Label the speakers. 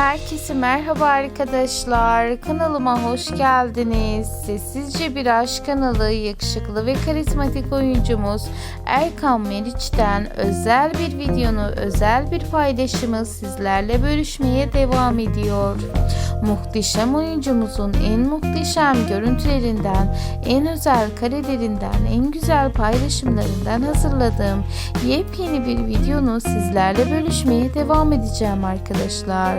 Speaker 1: Herkese merhaba arkadaşlar. Kanalıma hoş geldiniz. Sessizce Bir Aşk kanalı yakışıklı ve karizmatik oyuncumuz Erkan Meriç'ten özel bir videonu, özel bir paylaşımı sizlerle bölüşmeye devam ediyor. Muhteşem oyuncumuzun en muhteşem görüntülerinden, en özel karelerinden, en güzel paylaşımlarından hazırladığım yepyeni bir videonu sizlerle bölüşmeye devam edeceğim arkadaşlar.